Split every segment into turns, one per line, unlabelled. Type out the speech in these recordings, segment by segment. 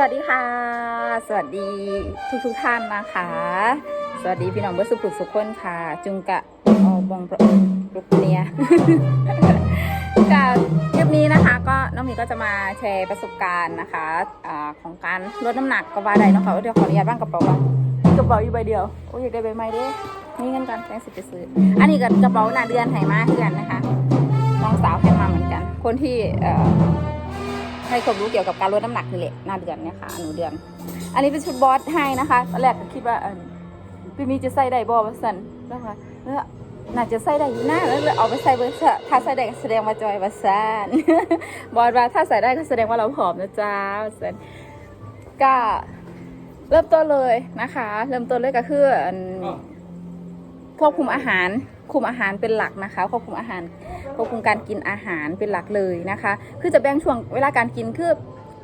วัสดีค่ะ สวัสดีทุกทุกท่านนะคะ สวัสดีพี่น้องเบอร์สุขุสุขคนค่ะ จุงกะออบองประรุกเนียกับคลิปนี้นะคะ ก็น้องมีก็จะมาแชร์ประสบการณ์นะคะอาของการลดน้ำหนักก็ว่าได้เนาะค่ะเดี๋ยวขออนุญาตบ้างกระเป๋าบ้างกระเป๋าอยู่ใบเดียวโอ้ยอยากได้ใบใหม่ด้วยนี่เงินกันแพงสิไปซื้อ อันนี้กับกระเป๋าหน้าเดือนไหมาเพื่อนนะคะน้องสาวให้มาเหมือนกัน คนที่เอ่อ ให้ความรู้เกี่ยวกับการลดน้ำหนักนี่แหละหน้าเดือนเนี่ยค่ะหนูเดือน อันนี้เป็นชุดบอสให้นะคะตอนแรกก็คิดว่าออพี่มีจะใส่ได้บอว่าสันแล้วค่ะแล้วน่าจะใส่ได้อยู่นะแล้วเลยเอาไปใส่เบอร์ถ้าใส่ได้แสดงว่าจอยว่าสันบอสว่าถ้าใส่ได้ก็แสดงว่าเราผอมนะจ๊ะว่าสันก็เริ่มต้นเลยนะคะ เริ่มต้นเลยก็คืออัน ควบคุมอาหารคุมอาหารเป็นหลักนะคะควบคุมอาหารควบคุมการกินอาหารเป็นหลักเลยนะคะ คือจะแบ่งช่วงเวลาการกินคือ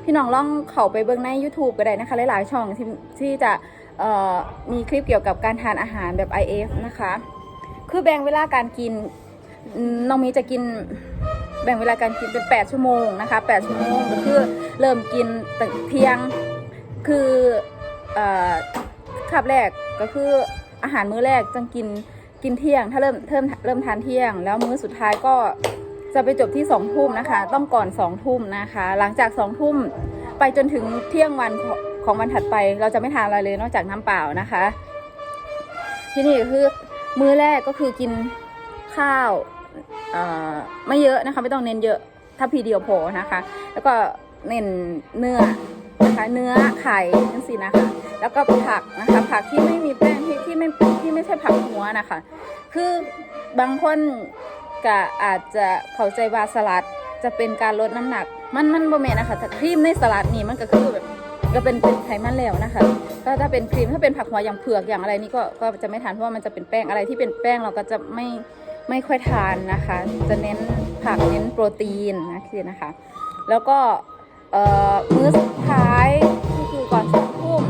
พี่น้องลองเข้าไปเบิ่งใน YouTube ก็ได้นะคะ หลายๆช่องที่ที่จะมีคลิปเกี่ยวกับการทานอาหารแบบ IF นะคะ คือแบ่งเวลาการกินน้องมีจะกินแบ่งเวลาการกินเป็น 8 ชั่วโมงนะคะ8ชั่วโมงก็คือเริ่มกินตั้งเที่ยงคืออขับแรกก็คือ อาหารมื้อแรกจะกินกินเที่ยง ถ้าเริ่มเริ่มเริ่มทานเที่ยง แล้วมื้อสุดท้ายก็จะไปจบที่สองทุ่มนะคะ ต้องก่อนสองทุ่มนะคะ หลังจากสองทุ่มไปจนถึงเที่ยงวันของวันถัดไป เราจะไม่ทานอะไรเลยนอกจากน้ำเปล่านะคะ ที่นี่คือมื้อแรกก็คือกินข้าวเอ่อไม่เยอะนะคะ ไม่ต้องเน้นเยอะถ้าพีเดียวพอนะคะ แล้วก็เน้นเนื้อ นะคะ เนื้อไข่ทั้งสี่นะคะ แล้วก็ผักนะคะ ผักที่ไม่มีแป้งที่ที่ไม่ที่ไม่ใช่ผักหัวนะคะ คือบางคนก็อาจจะเข้าใจว่าสลัดจะเป็นการลดน้ำหนัก มันมันบ่แม่นนะคะแต่ครีมในสลัดนี่มันก็คือแบบก็เป็นเป็นไขมันแล้วนะคะถ้าถ้าเป็นครีมถ้าเป็นผักหัวอย่างเผือกอย่างอะไรนี่ก็ก็จะไม่ทานเพราะว่ามันจะเป็นแป้งอะไรที่เป็นแป้งเราก็จะไม่ไม่ค่อยทานนะคะ จะเน้นผักเน้นโปรตีนนะคือนะคะ แล้วก็ มื้อสุดท้ายก็คือก่อนสองทุ่ม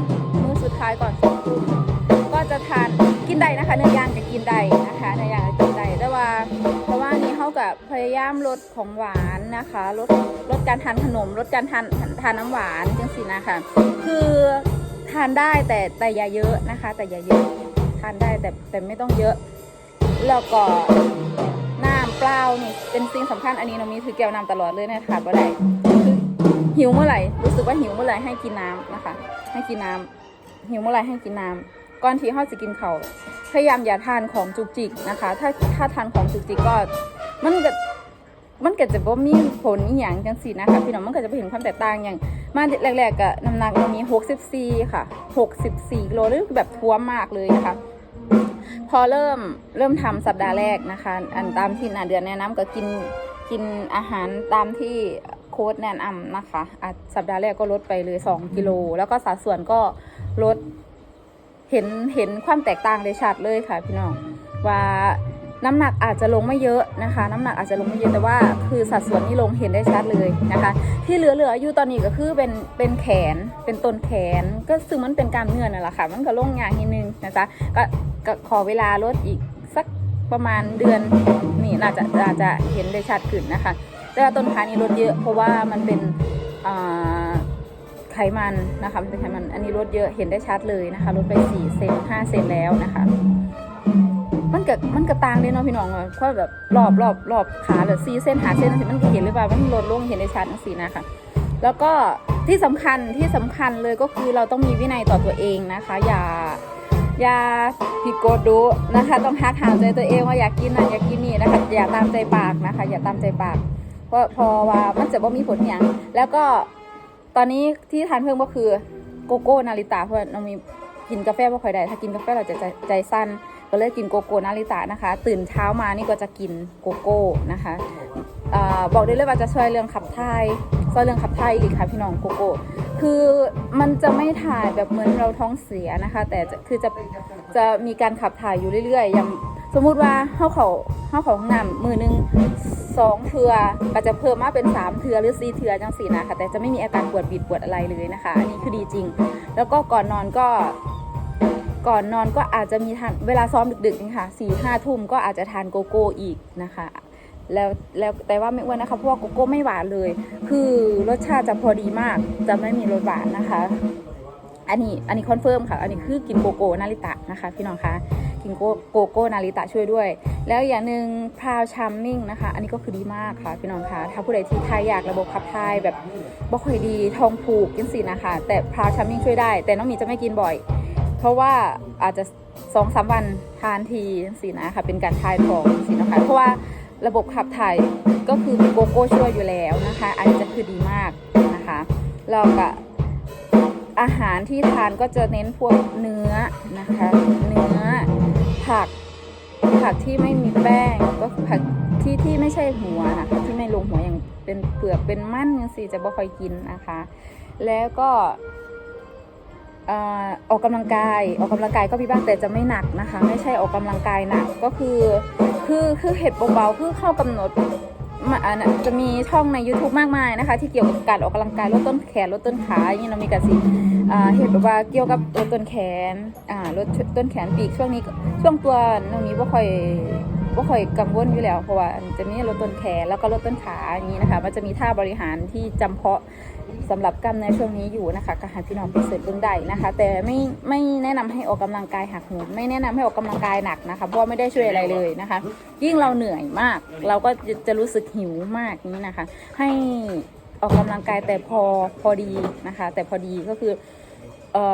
มื้อสุดท้ายก่อนสองทุ่มก็จะทานกินได้นะคะเนื้อย่างจะกินได้นะคะเนื้อย่างจะกินได้แต่ว่าเพราะว่านี่เขากับพยายามลดของหวานนะคะลดลดการทานขนมลดการทานทานน้ำหวานจังสินะคะคือทานได้แต่แต่อย่าเยอะนะคะ แต่อย่าเยอะทานได้แต่แต่ไม่ต้องเยอะ แล้วก็น้ำเปล่านี่เป็นสิ่งสำคัญอันนี้เรามีถือแก้วน้ำตลอดเลยนะคะบ่ได้ หิวเมื่อไหร่รู้สึกว่าหิวเมื่อไหร่ให้กินน้ำนะคะ ให้กินน้ำหิวเมื่อไหร่ให้กินน้ำก่อนที่เขาจะกินเขาพยายามอย่าทานของจุกจิกนะคะ ถ้าถ้าทานของจุกจิกก็มันก็มันก็จะบ่มีผลอหย่างจังสี่นะคะพี่น้องมันก็จะไปเห็นความแตกต่างอย่างมาแรกๆก็น้ำหนักเรามี64ค่ะ64กิโลนี่คือแบบท้วมมากเลยนะคะพอเริ่มเริ่มทำสัปดาห์แรกนะคะ อันตามที่นาเดือนแนะนำก็กินกินอาหารตามที่ โค้ดแนะนำนะคะอะสัปดาห์แรกก็ลดไปเลย 2 กิโล แล้วก็สัดส่วนก็ลดเห็นเห็นความแตกต่างได้ชัดเลยค่ะพี่น้องว่าน้ำหนักอาจจะลงไม่เยอะนะคะ น้ำหนักอาจจะลงไม่เยอะแต่ว่าคือสัดส่วนนี่ลงเห็นได้ชัดเลยนะคะ ที่เหลือๆอยู่ตอนนี้ก็คือเป็นเป็นแขนเป็นต้นแขน ก็ซึ่งมันเป็นกล้ามเนื้อนั่นแหละค่ะ มันก็ลงอย่างนิดนึงนะจ๊ะก็ก็ขอเวลาลดอีกสักประมาณเดือนนี่น่าจะน่าจะเห็นได้ชัดขึ้นนะคะ แต่ว่าต้นขานี่ลดเยอะ เพราะว่ามันเป็นไขมันนะคะมันเป็นไขมันอันนี้ลดเยอะเห็นได้ชัดเลยนะคะลดไป4เซน5เซนแล้วนะคะ มันกิดมันกระต่างเลยเนาะพี่น้องเพราะแบบรอบรอบรอบขาแบบซีเส้นหาเส้นสิมันเห็นหรือเปล่ามันลดลงเห็นได้ชัดสินะคะแล้วก็ที่สำคัญที่สำคัญเลยก็คือเราต้องมีวินัยต่อตัวเองนะคะ อย่าอย่าผิดกฎดูนะคะ ต้องฮักหาใจตัวเองว่าอยากกินนั่นอยากกินนี่นะคะอย่าตามใจปากนะคะ อย่าตามใจปาก พราะพอว่ามันจะบ่มีผลอย่างแล้วก็ตอนนี้ที่ทานเพิ่มก็คือโกโก้นาริตาเพราะเรามีกินกาแฟไม่ค่อยได้ถ้ากินกาแฟเราจะใจใจสั้น ก็เลยกินโกโก้นาริตะนะคะ ตื่นเช้ามานี่ก็จะกินโกโก้นะคะอบอกได้เลยว่าจะช่วยเรื่องขับถ่ายช่วยเรื่องขับถ่ายอีกค่ะพี่น้องโกโก้คือมันจะไม่ถ่ายแบบเหมือนเราท้องเสียนะคะ แต่คือจะจะมีการขับถ่ายอยู่เรื่อยๆอย่าง สมมุติว่าเขาเขาเข้าเขาห้องน้ำมือหนึ่งสองเทือก็จะเพิ่มมาเป็นสามเทือหรือสี่เทือจังสี่นะคะแต่จะไม่มีอาการปวดบิดปวดอะไรเลยนะคะ อันนี้คือดีจริง แล้วก็ก่อนนอนก็ก่อนนอนก็อาจจะมีทานเวลาซ้อมดึกๆนี่ค่ะสี่ห้าทุ่มก็อาจจะทานโกโก้อีกนะคะ แล้วแล้วแต่ว่าไม่อ้วนนะคะเพราะว่าโกโก้ไม่หวานเลย คือรสชาติจะพอดีมากจะไม่มีรสหวานนะคะ อันนี้อันนี้คอนเฟิร์มค่ะ อันนี้คือกินโกโก้นาริตะนะคะ พี่น้องคะินโกโก้นาริตะช่วยด้วย แล้วอย่างหนึ่งพราวชัมมิ่งนะคะ อันนี้ก็คือดีมากค่ะพี่น้องคะถ้าผู้ใดที่ทายอยากระบบขับถ่ายแบบบ่ค่อยดีทองผูกจังสินะคะ แต่พราวชัมมิ่งช่วยได้ แต่น้องหมีจะไม่กินบ่อย เพราะว่าอาจจะสองสามวันทานทีสินะคะเป็นการทายของสินะคะเพราะว่าระบบขับถ่ายก็คือมีโกโก้ช่วยอยู่แล้วนะคะ อันนี้จะคือดีมากนะคะเราก็อาหารที่ทานก็จะเน้นพวกเนื้อนะคะ เนื้อ ผัก ผักที่ไม่มีแป้งก็ผักที่ที่ไม่ใช่หัวนะคะที่ไม่ลงหัวอย่างเป็นเปลือกเป็นมันยังสิจะบ่ค่อยกินนะคะ แล้วก็ออออกกำลังกายออกกำลังกายก็มีบ้างแต่จะไม่หนักนะคะ ไม่ใช่ออกกำลังกายหนักก็คือคือคือเห็ดเบาๆคือเข้ากำหนดจะมีช่องใน YouTube มากมายนะคะ ที่เกี่ยวกับการออกกำลังกายลดต้นแขนลดต้นขาอย่างนี้เรามีกันสิ เห็ดแบบว่าเกี่ยวกับลดต้นแขนอ่าลดต้นแขนปีกช่วงนี้ช่วงตัวน้องนี้ว่าค่อยว่าค่อยกังวลอยู่แล้วเพราะว่าจะมีลดต้นแขนแล้วก็ลดต้นขาอย่างนี้นะคะมันจะมีท่าบริหารที่จำเพาะสำหรับกล้ามเนื้อช่วงนี้อยู่นะคะก็ให้พี่น้องไปเสร์ชเบื้องใดนะคะ แต่ไม่ไม่แนะนำให้ออกกำลังกายหักโหมไม่แนะนำให้ออกกำลังกายหนักนะคะเพราะไม่ได้ช่วยอะไรเลยนะคะ ยิ่งเราเหนื่อยมาก เราก็จะจะรู้สึกหิวมากนี้นะคะ ให้ ออกกำลังกายแต่พอพอดีนะคะ แต่พอดีก็คือเอ่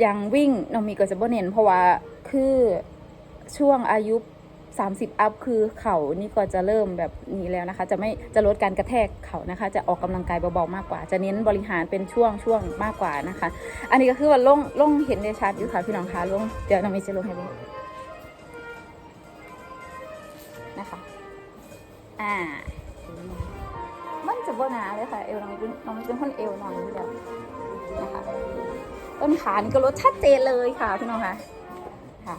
อย่างวิ่งน้องมีก็จะบ่เน้นเพราะว่าคือช่วงอายุ 30 อัพคือเข่านี่ก็จะเริ่มแบบนี้แล้วนะคะ จะไม่จะลดการกระแทกเข่านะคะ จะออกกำลังกายเบาๆมากกว่า จะเน้นบริหารเป็นช่วงช่วงมากกว่านะคะ อันนี้ก็คือว่าลงลงเห็นได้ชัดอยู่ค่ะพี่น้องคะลงเดี๋ยวน้องมีจะลงให้ดูนะคะ อ่า เลยค่ะเอวน้องมีเป็นน้องมีเป็นคนเอวน้อยอยู่แล้วนะคะต้นขานี่ก็ลดชัดเจนเลยค่ะพี่น้องคะค่ะ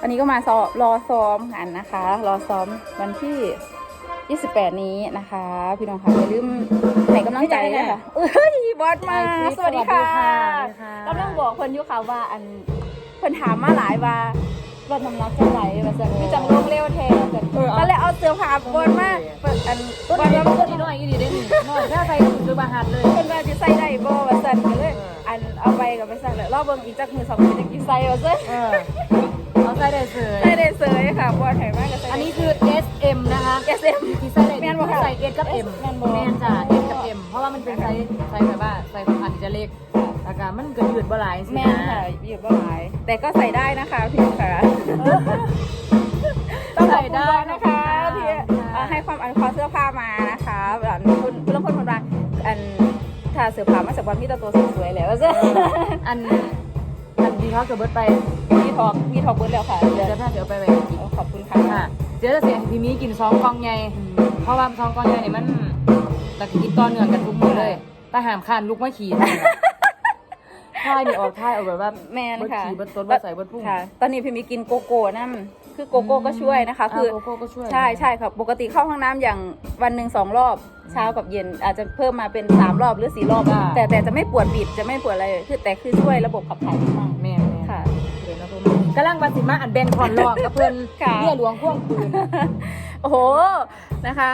วันนี้ก็มาซ้อมรอซ้อมกันนะคะ รอซ้อมวันที่ 28 นี้นะคะ พี่น้องค่ะอย่าลืมให้กำลังใจด้วยค่ะเอ้ยบอสมา สวัสดีค่ะกำลังบอกคนอยุค่ะว่าอันคนถามมาหลายว่า ลดน้ำหนักจะไหลมาจากพี่จังลงเร็วแทนก็เลยเอาเสื้อผ้าบอสมาเปิดอัน
ต้น
บอส
นี้
มา
ต้นนี้น้อยอีดีได้หนิน้อยถ้าใส่คือบาหัดเลย
คนว่าจะใส่ได้บ่ว่าสั่นก็เลยอันเอาไปกับไปสั่นเลยรอบเบิ่งอีจักมือสองมือจะกี่ใส่ว่าซั่น
เออเอาใส่ได้เสย
ใส่ได้เสยค่ะบอสแถมมากก็ใส่
อันนี้คือ S M นะคะ
เอสเอ็ม
ที่ใส่ได้
แม่นบ่คะ
ใส่ S กับ M
แม่นบ่
แม่นจ้ะ S กับ M เพราะว่ามันเป็นไซส์ ก็มันก็ยืดบ่หลายสิ
แม่นค่ะอยู่บ่หลายแต่ก็ใส่ได้นะคะพี่ค่ะต้องขอบคุณบอสนะคะที่เอ่อให้ความอนุเคราะห์เสื้อผ้ามานะคะแบบคุณคุณลงคนคนมาอันถ้าเสื้อผ้ามาจากวันที่ตาตัวสวยๆแล้วจ้ะ
อันอันที่เขาเกิดเบิดไป
มีทอกมีทอกเบิร์ดแล้วค่ะ
เดี๋
เดี๋
ย
ยวว
ถ้าเดี๋ยวไปไปกิน
ขอบคุณค่ะ
ค่ะเดี๋ยวจะเสียให้พี่มีกินซองกองใหญ่เพราะว่าซองกองใหญ่นี่มันตะกินต่อเนื่องกันทุกมื้อเลยแต่ห้ามคานลุกมาขี่ ท่ายนี่ออกท่ายเอาแบบว่า
แม่น
เบิด
ค่ะ
ขี่เบิดต้นเบิดใส่เบิดพุ่ง
ค่ะ ตอนนี้พี่มีกินโกโก้นั่นคือโกโก้ก็ช่วยนะคะ คือ
โกโก้ก็ช่วย
ใช่ใช่ครับปกติเข้าห้องน้ำอย่างวันหนึ่งสองรอบเช้ากับเย็น อาจจะเพิ่มมาเป็นสามรอบหรือสี่รอบ
อ่า
แต่แต่จะไม่ปวดบิดจะไม่ปวดอะไรคือแต่คือช่วยระบบขับถ่ายมาก
แม่แม่
ค่ะ
เดี๋ยวนะพ่อแม่กำลังบาสิมาอันเบนคอนลอกกับเพื่อน
ค่ะ
เบี้ยหลวงพ่วงปืน
โอ้โหนะคะ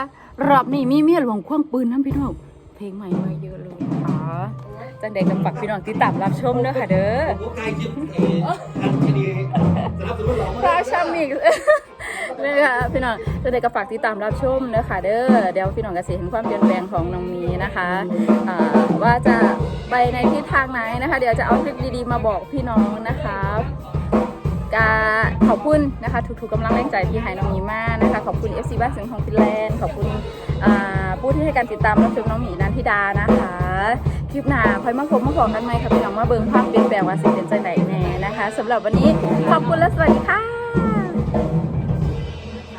รอบนี้มีเมียหลวงคว้างปืนน้ำพี่น้องเพลงใหม่มาเยอะเลยนะคะ จังเด็กกับฝากพี่น้องติดตามรับชมด้วยค่ะเด้อ
ผมกลายคลิปเอทันคดีสนับสนุนเรา
พระชามิกนี่ค่ะพี่น้องจังเด็กกับฝากติดตามรับชมเด้อค่ะเด้อเดี๋ยวพี่น้องจะเห็นความเปลี่ยนแปลงของน้องมีนะคะอ่าว่าจะไปในทิศทางไหนนะคะ เดี๋ยวจะเอาคลิปดีๆมาบอกพี่น้องนะคะ จะขอบคุณนะคะทุกๆกำลังแรงใจที่หายน้องมีมากนะคะขอบคุณ FC บ้านเสียงของฟินแลนด์ขอบคุณผู้ที่ให้การติดตามรับชมน้องหมีนันทิดานะคะคลิปหน้าคอยมาพบมาบอกกันไหมค่ะพี่น้องมาเบิ่งภาพเปลี่ยนแปลงว่าสิเป็นใจไหนแน่นะคะสำหรับวันนี้ขอบคุณและสวัสดีค่ะ